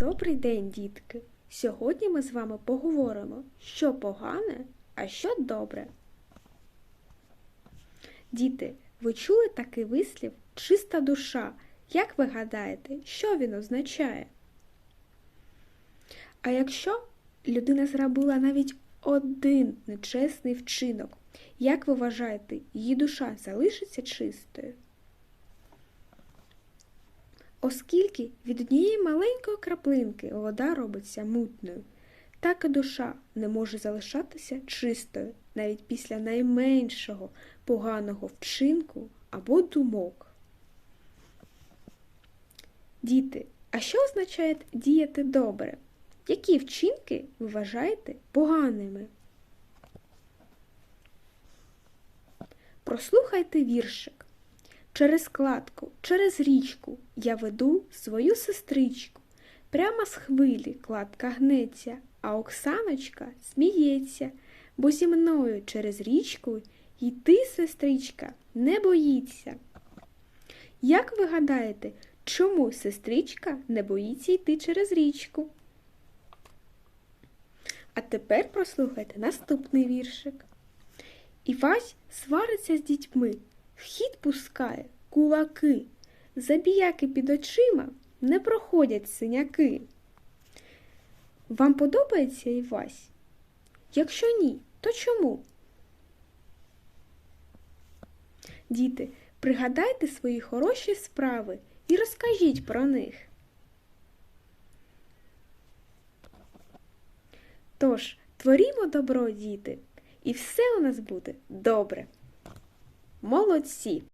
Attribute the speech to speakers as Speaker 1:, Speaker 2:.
Speaker 1: Добрий день, дітки! Сьогодні ми з вами поговоримо, що погане, а що добре. Діти, ви чули такий вислів чиста душа. Як ви гадаєте, що він означає? А якщо людина зробила навіть один нечесний вчинок, як ви вважаєте, її душа залишиться чистою? Оскільки від однієї маленької краплинки вода робиться мутною, так і душа не може залишатися чистою навіть після найменшого поганого вчинку або думок. Діти, а що означає діяти добре? Які вчинки ви вважаєте поганими? Прослухайте віршик. Через кладку, через річку я веду свою сестричку. Прямо з хвилі кладка гнеться, а Оксаночка сміється, бо зі мною через річку йти, сестричка, не боїться. Як ви гадаєте, чому сестричка не боїться йти через річку? А тепер прослухайте наступний віршик. Івась свариться з дітьми, в хід пускає кулаки, забіяки під очима не проходять синяки. Вам подобається Івась? Якщо ні, то чому? Діти, пригадайте свої хороші справи і розкажіть про них. Тож, творімо добро, діти, і все у нас буде добре. Молодці!